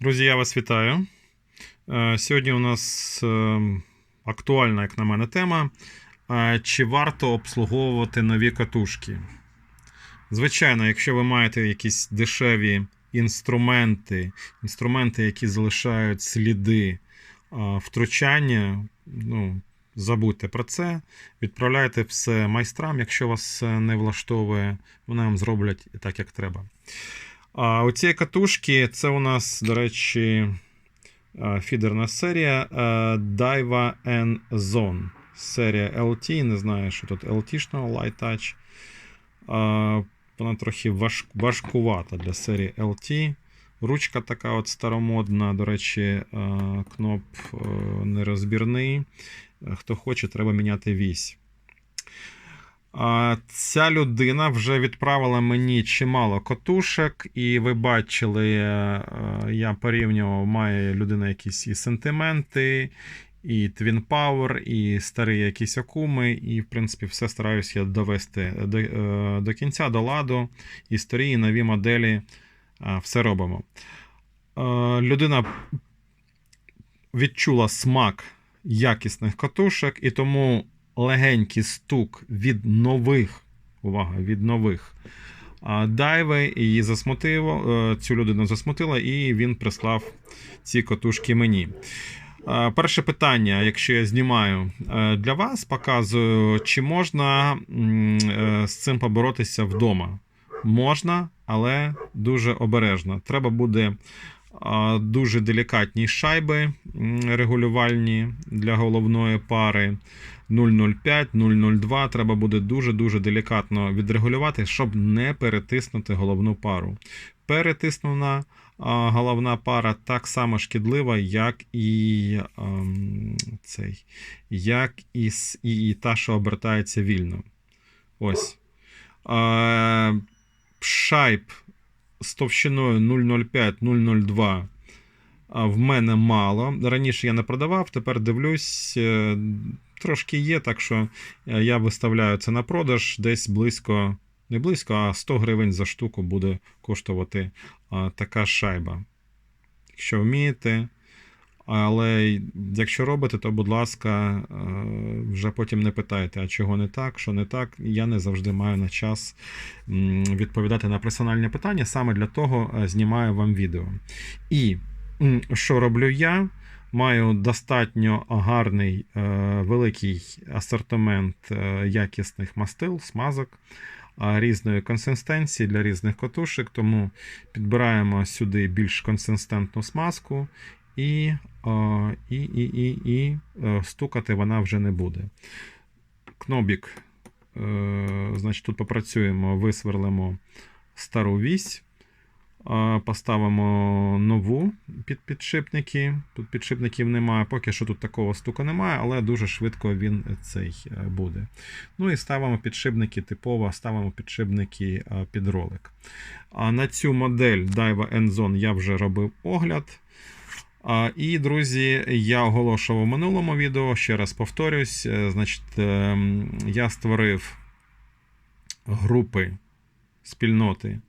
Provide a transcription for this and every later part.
Друзі, я вас вітаю. Е, Сьогодні у нас е, актуальна, як на мене, тема. Е, Чи варто обслуговувати нові катушки? Звичайно, якщо ви маєте якісь дешеві інструменти, інструменти, які залишають сліди втручання, ну, забудьте про це. Відправляйте все майстрам, якщо вас не влаштовує, вони вам зроблять так, як треба. А оці катушки, це у нас, до речі, фідерна серія а, Daiwa N Zone. Серія LT, не знаю, що тут LT-шного Light Touch. Вона трохи важ, важкувата для серії LT. Ручка така от старомодна, до речі, кноп нерозбірний. Хто хоче, треба міняти вісь. Ця людина вже відправила мені чимало катушок, і ви бачили, е, я порівнював, має людина якісь і сентименти, і Twin Power, і старі якісь окуми, і, в принципі, все стараюся довести до, е, до кінця, до ладу. І старі, і нові моделі е, все робимо. Людина відчула смак якісних катушок, і тому легенький стук від нових, увага, від нових дайви її засмутило, е, цю людину засмутила, і він прислав ці катушки мені. Е, Перше питання, якщо я знімаю е, для вас, показую, чи можна з цим поборотися вдома. Можна, але дуже обережно. Треба буде дуже делікатні шайби регулювальні для головної пари. 0,05, 0,02 треба буде дуже-дуже делікатно відрегулювати, щоб не перетиснути головну пару. Перетиснена головна пара так само шкідлива, як і, ем, цей, як і, і, і та, що обертається вільно. Ось. Шайб з товщиною 0,05, 0,02 а, в мене мало. Раніше я не продавав, тепер дивлюсь, е, трошки є, так що е, я виставляю це на продаж десь близько, не близько, а 100 гривень за штуку буде коштувати така шайба. Якщо вмієте. Але якщо робите, то, будь ласка, е, вже потім не питайте, а чого не так, що не так. Я не завжди маю на час відповідати на персональні питання. Саме для того знімаю вам відео. І що роблю я? Маю достатньо гарний е, великий асортимент е, якісних мастил, смазок е, різної консистенції для різних катушок, тому підбираємо сюди більш консистентну смазку і, і, і, і, і стукати вона вже не буде. Кнобік, значить, тут попрацюємо, висверлимо стару вісь. Поставимо нову під підшипники. Тут підшипників немає. Поки що тут такого стуку немає, але дуже швидко він цей е, буде. Ну і ставимо підшипники типово, ставимо підшипники е, під ролик. На цю модель Daiwa Enzone я вже робив огляд. І, друзі, я оголошував у минулому відео, ще раз повторюсь. е, Значить, я створив групи спільноти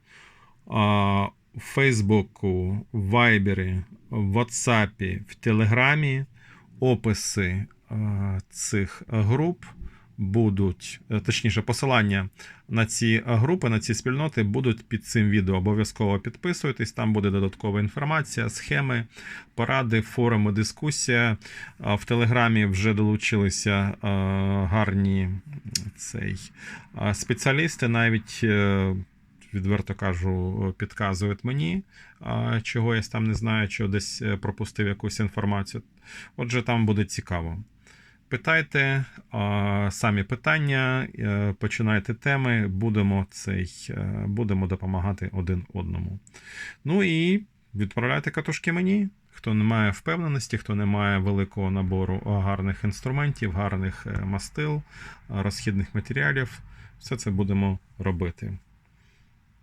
в Фейсбуку, в Вайбері, в Ватсапі, в Телеграмі. Описи цих груп будуть, е, точніше, посилання на ці групи, на ці спільноти будуть під цим відео. Обов'язково підписуйтесь, там буде додаткова інформація, схеми, поради, форуми, дискусія. В Телеграмі вже долучилися гарні цей, спеціалісти, навіть. Відверто кажу, підказують мені, чого я там не знаю, чи десь е, пропустив якусь інформацію. Отже, там буде цікаво. Питайте самі питання, е, починайте теми, будемо, цей, е, будемо допомагати один одному. Ну і відправляйте катушки мені. Хто не має впевненості, хто не має великого набору гарних інструментів, гарних мастил, розхідних матеріалів, все це будемо робити.